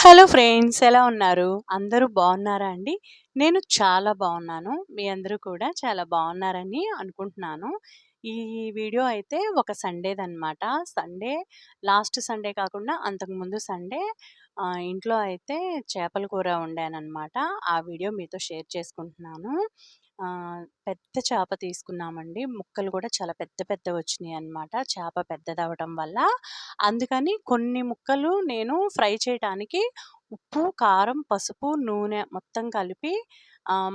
Hello friends ఎలా ఉన్నారు? అందరూ బాగున్నారా అండి? నేను చాలా బాగున్నాను. మీ అందరూ కూడా చాలా బాగున్నారని అనుకుంటున్నాను. ఈ వీడియో అయితే ఒక సండేదన్నమాట. సండే లాస్ట్ సండే కాకుండా అంతకుముందు సండే ఇంట్లో అయితే చేపల కూర వండానన్నమాట. ఆ వీడియో మీతో షేర్ చేసుకుంటున్నాను. పెద్ద చేప తీసుకున్నామండి. ముక్కలు కూడా చాలా పెద్ద పెద్ద వచ్చినాయి అన్నమాట. చేప పెద్దదవటం వల్ల. అందుకని కొన్ని ముక్కలు నేను ఫ్రై చేయటానికి ఉప్పు కారం పసుపు నూనె మొత్తం కలిపి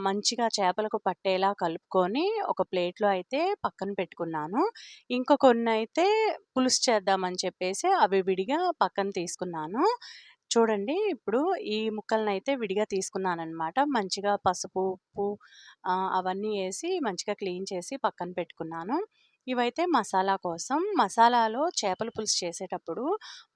మంచిగా చేపలకు పట్టేలా కలుపుకొని ఒక ప్లేట్లో అయితే పక్కన పెట్టుకున్నాను. ఇంకా కొన్ని అయితే పులుసు చేద్దామని చెప్పేసి అవి విడిగా పక్కన తీసుకున్నాను. చూడండి. ఇప్పుడు ఈ ముక్కలను అయితే విడిగా తీసుకున్నానన్నమాట. మంచిగా పసుపు ఉప్పు అవన్నీ వేసి మంచిగా క్లీన్ చేసి పక్కన పెట్టుకున్నాను. ఇవైతే మసాలా కోసం. మసాలాలో చేపల పులుసు చేసేటప్పుడు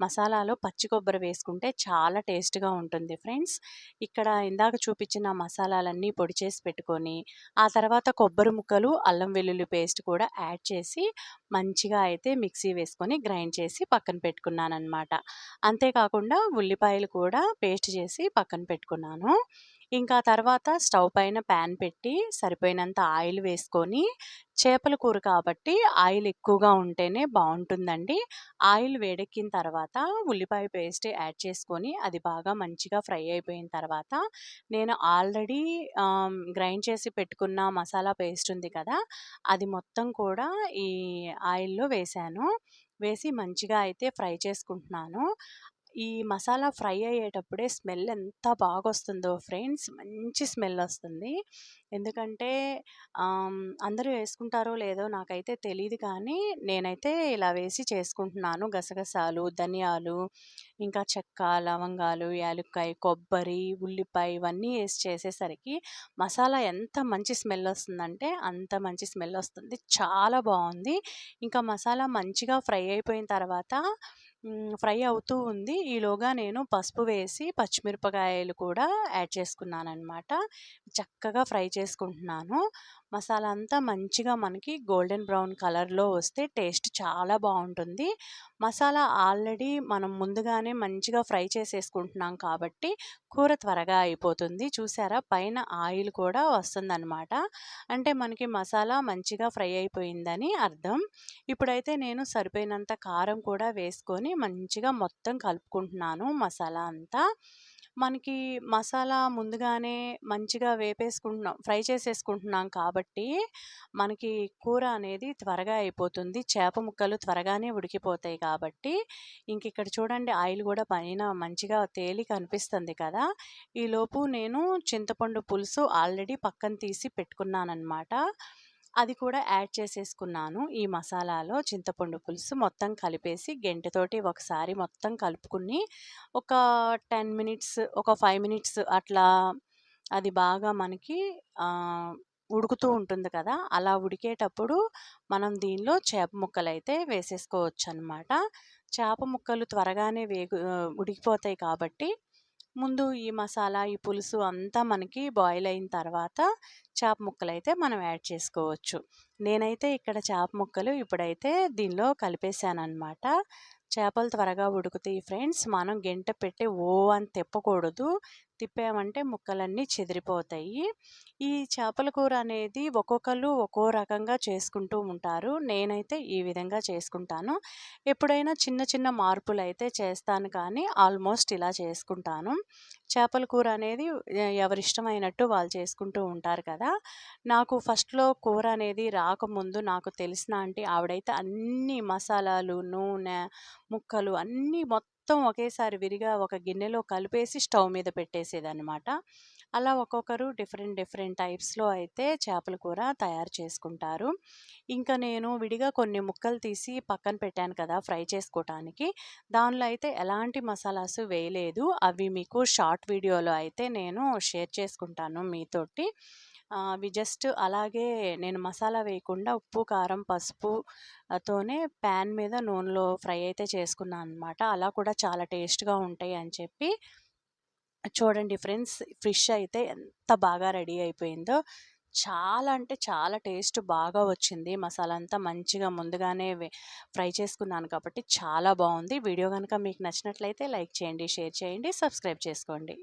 మసాలాలో పచ్చి కొబ్బరి వేసుకుంటే చాలా టేస్ట్గా ఉంటుంది ఫ్రెండ్స్. ఇక్కడ ఇందాక చూపించిన మసాలాలన్నీ పొడి చేసి పెట్టుకొని ఆ తర్వాత కొబ్బరి ముక్కలు అల్లం వెల్లుల్లి పేస్ట్ కూడా యాడ్ చేసి మంచిగా అయితే మిక్సీ వేసుకొని గ్రైండ్ చేసి పక్కన పెట్టుకున్నాను అనమాట అంతేకాకుండా ఉల్లిపాయలు కూడా పేస్ట్ చేసి పక్కన పెట్టుకున్నాను. ఇంకా తర్వాత స్టవ్ పైన ప్యాన్ పెట్టి సరిపోయినంత ఆయిల్ వేసుకొని చేపల కూర కాబట్టి ఆయిల్ ఎక్కువగా ఉంటేనే బాగుంటుందండి. ఆయిల్ వేడెక్కిన తర్వాత ఉల్లిపాయ పేస్ట్ యాడ్ చేసుకొని అది బాగా మంచిగా ఫ్రై అయిపోయిన తర్వాత నేను ఆల్రెడీ గ్రైండ్ చేసి పెట్టుకున్న మసాలా పేస్ట్ ఉంది కదా అది మొత్తం కూడా ఈ ఆయిల్లో వేసాను. వేసి మంచిగా అయితే ఫ్రై చేసుకుంటున్నాను. ఈ మసాలా ఫ్రై అయ్యేటప్పుడే స్మెల్ ఎంత బాగా వస్తుందో ఫ్రెండ్స్ మంచి స్మెల్ వస్తుంది. ఎందుకంటే అందరూ వేసుకుంటారో లేదో నాకైతే తెలియదు కానీ నేనైతే ఇలా వేసి చేసుకుంటున్నాను. గసగసాలు ధనియాలు ఇంకా చెక్క లవంగాలు యాలుక్కాయ కొబ్బరి ఉల్లిపాయ ఇవన్నీ వేసి చేసేసరికి మసాలా ఎంత మంచి స్మెల్ వస్తుందంటే అంత మంచి స్మెల్ వస్తుంది. చాలా బాగుంది. ఇంకా మసాలా మంచిగా ఫ్రై అయిపోయిన తర్వాత ఫ్రై అవుతూ ఉంది. ఈలోగా నేను పసుపు వేసి పచ్చిమిరపకాయలు కూడా యాడ్ చేసుకున్నాను అనమాట చక్కగా ఫ్రై చేసుకుంటున్నాను. మసాలా అంతా మంచిగా మనకి గోల్డెన్ బ్రౌన్ కలర్లో వస్తే టేస్ట్ చాలా బాగుంటుంది. మసాలా ఆల్రెడీ మనం ముందుగానే మంచిగా ఫ్రై చేసేసుకుంటున్నాం కాబట్టి కూర త్వరగా అయిపోతుంది. చూసారా? పైన ఆయిల్ కూడా వస్తుందన్నమాట. అంటే మనకి మసాలా మంచిగా ఫ్రై అయిపోయిందని అర్థం. ఇప్పుడైతే నేను సరిపోయినంత కారం కూడా వేసుకొని మంచిగా మొత్తం కలుపుకుంటున్నాను మసాలా అంతా. మనకి మసాలా ముందుగానే మంచిగా వేపేసుకుంటున్నాం ఫ్రై చేసేసుకుంటున్నాం కాబట్టి మనకి కూర అనేది త్వరగా అయిపోతుంది. చేప ముక్కలు త్వరగానే ఉడికిపోతాయి కాబట్టి ఇంక ఇక్కడ చూడండి ఆయిల్ కూడా పైన మంచిగా తేలి కనిపిస్తుంది కదా. ఈలోపు నేను చింతపండు పులుసు ఆల్రెడీ పక్కన తీసి పెట్టుకున్నానమాట అది కూడా యాడ్ చేసేసుకున్నాను. ఈ మసాలాలో చింతపండు పులుసు మొత్తం కలిపేసి గెంటెతోటి ఒకసారి మొత్తం కలుపుకుని ఒక టెన్ మినిట్స్ ఒక ఫైవ్ మినిట్స్ అట్లా అది బాగా మనకి ఉడుకుతూ ఉంటుంది కదా! అలా ఉడికేటప్పుడు మనం దీనిలో చేప ముక్కలు అయితే వేసేసుకోవచ్చు అనమాట చేప ముక్కలు త్వరగానే వేగు ఉడికిపోతాయి కాబట్టి ముందు ఈ మసాలా ఈ పులుసు అంతా మనకి బాయిల్ అయిన తర్వాత చేప ముక్కలు అయితే మనం యాడ్ చేసుకోవచ్చు. నేనైతే ఇక్కడ చేప ముక్కలు ఇప్పుడైతే దీనిలో కలిపేశాను అనమాట చేపలు త్వరగా ఉడుకుతాయి ఫ్రెండ్స్. మనం గెంట పెట్టి ఓ అని తిప్పకూడదు. తిప్పామంటే ముక్కలన్నీ చెదిరిపోతాయి. ఈ చేపల కూర అనేది ఒక్కొక్కరు ఒక్కో రకంగా చేసుకుంటూ ఉంటారు. నేనైతే ఈ విధంగా చేసుకుంటాను. ఎప్పుడైనా చిన్న చిన్న మార్పులు అయితే చేస్తాను కానీ ఆల్మోస్ట్ ఇలా చేసుకుంటాను. చేపల కూర అనేది ఎవరిష్టమైనట్టు వాళ్ళు చేసుకుంటూ ఉంటారు కదా. నాకు ఫస్ట్లో కూర అనేది రాకముందు నాకు తెలిసిన ఆంటీ ఆవిడైతే అన్ని మసాలాలు నూనె ముక్కలు అన్నీ మొత్తం ఒకేసారి విరిగా ఒక గిన్నెలో కలిపేసి స్టవ్ మీద పెట్టేసేదనమాట అలా ఒక్కొక్కరు డిఫరెంట్ డిఫరెంట్ టైప్స్లో అయితే చేపల కూర తయారు చేసుకుంటారు. ఇంకా నేను విడిగా కొన్ని ముక్కలు తీసి పక్కన పెట్టాను కదా ఫ్రై చేసుకోవటానికి దానిలో అయితే ఎలాంటి మసాలాస్ వేయలేదు. అవి మీకు షార్ట్ వీడియోలో అయితే నేను షేర్ చేసుకుంటాను మీతోటి. అవి జస్ట్ అలాగే నేను మసాలా వేయకుండా ఉప్పు కారం పసుపు తోనే ప్యాన్ మీద నూనెలో ఫ్రై అయితే చేసుకున్నాను అనమాట అలా కూడా చాలా టేస్ట్గా ఉంటాయి అని చెప్పి చూడండి ఫ్రెండ్స్ ఫిష్ అయితే ఎంత బాగా రెడీ అయిపోయిందో చాలా అంటే చాలా టేస్ట్ బాగా వచ్చింది. మసాలా అంతా మంచిగా ముందుగానే ఫ్రై చేసుకున్నాను కాబట్టి చాలా బాగుంది వీడియో కనుక మీకు నచ్చినట్లయితే లైక్ చేయండి, షేర్ చేయండి, సబ్స్క్రైబ్ చేసుకోండి.